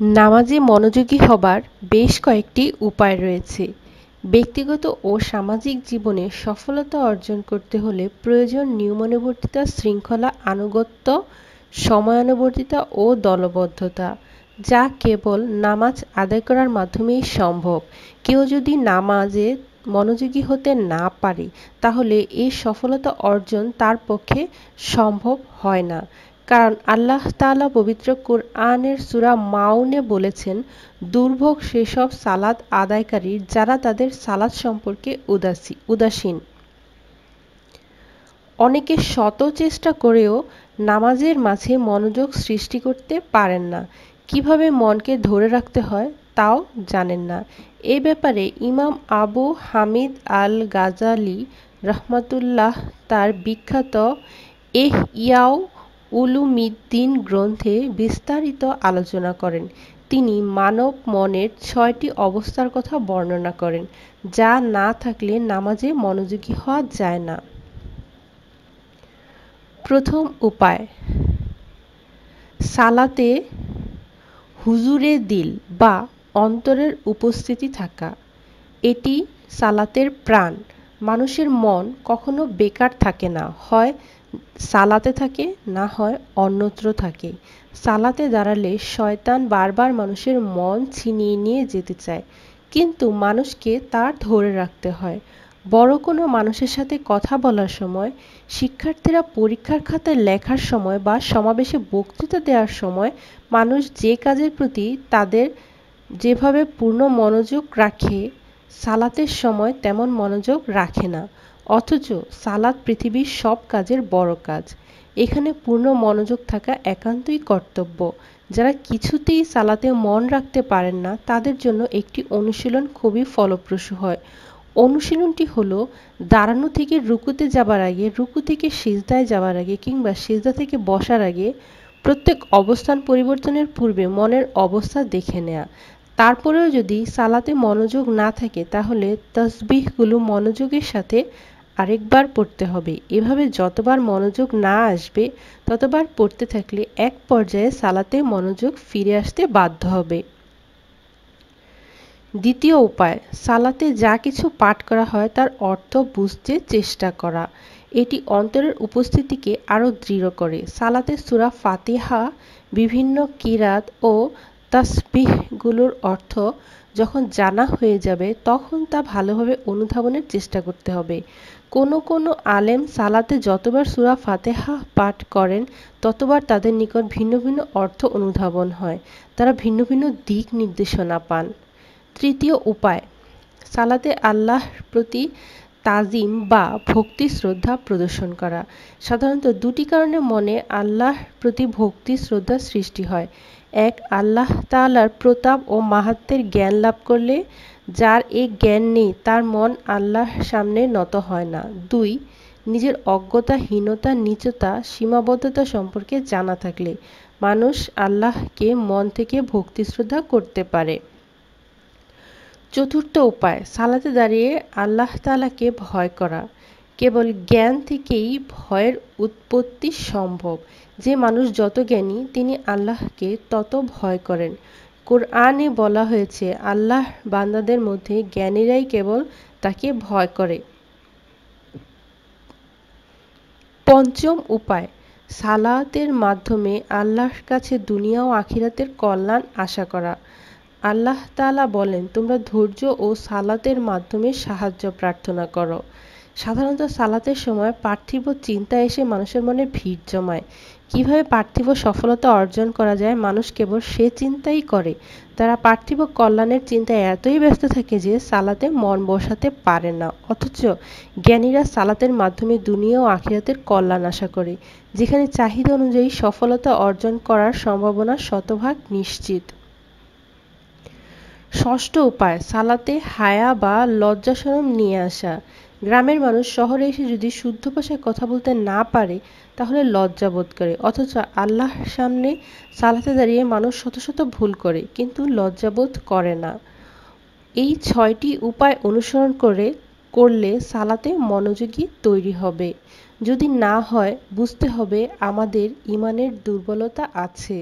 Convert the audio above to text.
নামাজে মনোযোগী হবার বেশ কয়েকটি উপায় রয়েছে। ব্যক্তিগত ও সামাজিক জীবনে সফলতা অর্জন করতে হলে প্রয়োজন নিয়মানুবর্তিতা, শৃঙ্খলা, আনুগত্য, সময়ানুবর্তিতা ও দলবদ্ধতা, যা কেবল নামাজ আদায় করার মাধ্যমেই সম্ভব। কেউ যদি নামাজে মনোযোগী হতে না পারে, তাহলে এই সফলতা অর্জন তার পক্ষে সম্ভব হয় না। কারণ আল্লাহ তাআলা পবিত্র কোরআনের সুরা মাউনে বলেছেন, দুর্ভোগ সেসব সালাদ আদায়কারী যারা তাদের সালাদ সম্পর্কে উদাসী, উদাসীন। অনেকে শত চেষ্টা করেও নামাজের মাঝে মনোযোগ সৃষ্টি করতে পারেন না। কীভাবে মনকে ধরে রাখতে হয় তাও জানেন না। এ ব্যাপারে ইমাম আবু হামিদ আল গাজালি রহমাতুল্লাহ তার বিখ্যাত এহ ইয়াও উলুমিদ্দিন গ্রন্থে বিস্তারিত আলোচনা করেন। তিনি মানব মনের ছয়টি অবস্থার কথা বর্ণনা করেন, যা না থাকলে নামাজে মনোযোগী হওয়া যায় না। প্রথম উপায়, সালাতে হুজুরে দিল বা অন্তরের উপস্থিতি থাকা। এটি সালাতের প্রাণ। মানুষের মন কখনো বেকার থাকে না, হয় সালাতে থাকে, না হয় অন্যত্র থাকে। সালাতে দাঁড়ালে শয়তান বারবার মানুষের মন ছিনিয়ে নিয়ে যেতে চায়। কিন্তু মানুষকে তার ধরে রাখতে হয়। বড় কোনো মানুষের সাথে কথা বলার সময়, শিক্ষার্থীরা পরীক্ষার খাতায় লেখার সময় বা সমাবেশে বক্তৃতা দেওয়ার সময় মানুষ যে কাজের প্রতি তাদের যেভাবে পূর্ণ মনোযোগ রাখে, সালাতের সময় তেমন মনোযোগ রাখে না। অথচ সালাদ পৃথিবীর সব কাজের বড় কাজ। এখানে পূর্ণ মনোযোগ থাকা একান্তই কর্তব্য। যারা কিছুতেই সালাতে মন রাখতে পারেন না, তাদের জন্য একটি অনুশীলন খুবই ফলপ্রসূ হয়। অনুশীলনটি হলো দাঁড়ানো থেকে রুকুতে যাবার আগে, রুকু থেকে সিজদায় যাবার আগে কিংবা সিজদা থেকে বসার আগে প্রত্যেক অবস্থান পরিবর্তনের পূর্বে মনের অবস্থা দেখে নেয়া। তারপরেও যদি সালাতে মনোযোগ না থাকে, তাহলে তসবিহগুলো মনোযোগের সাথে আরেকবার পড়তে হবে। এভাবে যতবার মনোযোগ না আসবে, ততবার পড়তে থাকলে এক পর্যায়ে সালাতে মনোযোগ ফিরে আসতে বাধ্য হবে। দ্বিতীয় উপায়, সালাতে যা কিছু পাঠ করা হয় তার অর্থ বুঝতে চেষ্টা করা। এটি অন্তরের উপস্থিতিকে আরও দৃঢ় করে। সালাতে সুরা ফাতিহা, বিভিন্ন কিরাত ও তাসবিহগুলোর অর্থ যখন জানা হয়ে যাবে, তখন তা ভালোভাবে অনুধাবনের চেষ্টা করতে হবে। কোনো কোনো আলেম সালাতে যতবার সুরা ফাতেহা পাঠ করেন, ততবার তাদের নিকট ভিন্ন ভিন্ন অর্থ অনুধাবন হয়। তারা ভিন্ন ভিন্ন দিক নির্দেশনা পান। তৃতীয় উপায়, সালাতে আল্লাহর প্রতি তাজিম বা ভক্তি শ্রদ্ধা প্রদর্শন করা। সাধারণত দুটি কারণে মনে আল্লাহর প্রতি ভক্তি শ্রদ্ধা সৃষ্টি হয়। এক, আল্লাহ তাআলার প্রতাপ ও মাহাত্মের জ্ঞান লাভ করলে যার এই জ্ঞান নেই, তার মন আল্লাহর সামনে নত হয় না। দুই, নিজের অজ্ঞতা হীনতা নিচতা, সীমাবদ্ধতা সম্পর্কে জানা থাকলে মানুষ আল্লাহকে মন থেকে ভক্তি শ্রদ্ধা করতে পারে। চতুর্থ উপায়, সালাতে দাঁড়িয়ে আল্লাহ তালাকে ভয় করা। কেবল জ্ঞান থেকেই ভয়ের উৎপত্তি সম্ভব। যে মানুষ যত জ্ঞানী, তিনি আল্লাহকে তত ভয় করেন। কোরআনে বলা হয়েছে, আল্লাহ বান্দাদের মধ্যে জ্ঞানীরাই কেবল তাকে ভয় করে। পঞ্চম উপায়, সালাতের মাধ্যমে আল্লাহর কাছে দুনিয়া ও আখিরাতের কল্যাণ আশা করা। আল্লাহ তালা বলেন, তোমরা ধৈর্য ও সালাতের মাধ্যমে সাহায্য প্রার্থনা করো। সাধারণত সালাতের সময় পার্থিব চিন্তা এসে মানুষের মনে ভিড় জমায়। কীভাবে পার্থিব সফলতা অর্জন করা যায়, মানুষ কেবল সে চিন্তাই করে। তারা পার্থিব কল্যাণের চিন্তায় এতই ব্যস্ত থাকে যে সালাতে মন বসাতে পারে না। অথচ জ্ঞানীরা সালাতের মাধ্যমে দুনিয়া ও আখিরাতের কল্যাণ আশা করে, যেখানে চাহিদা অনুযায়ী সফলতা অর্জন করার সম্ভাবনা শতভাগ নিশ্চিত। ষষ্ঠ উপায়, সালাতে হায়া বা লজ্জাসরম নিয়ে আসা। গ্রামের মানুষ শহরে এসে যদি শুদ্ধ ভাষায় কথা বলতে না পারে, তাহলে লজ্জা বোধ করে। অথচ আল্লাহর সামনে সালাতে দাঁড়িয়ে মানুষ শত শত ভুল করে, কিন্তু লজ্জাবোধ করে না। এই ছয়টি উপায় অনুসরণ করে, করলে সালাতে মনোযোগী তৈরি হবে। যদি না হয়, বুঝতে হবে আমাদের ইমানের দুর্বলতা আছে।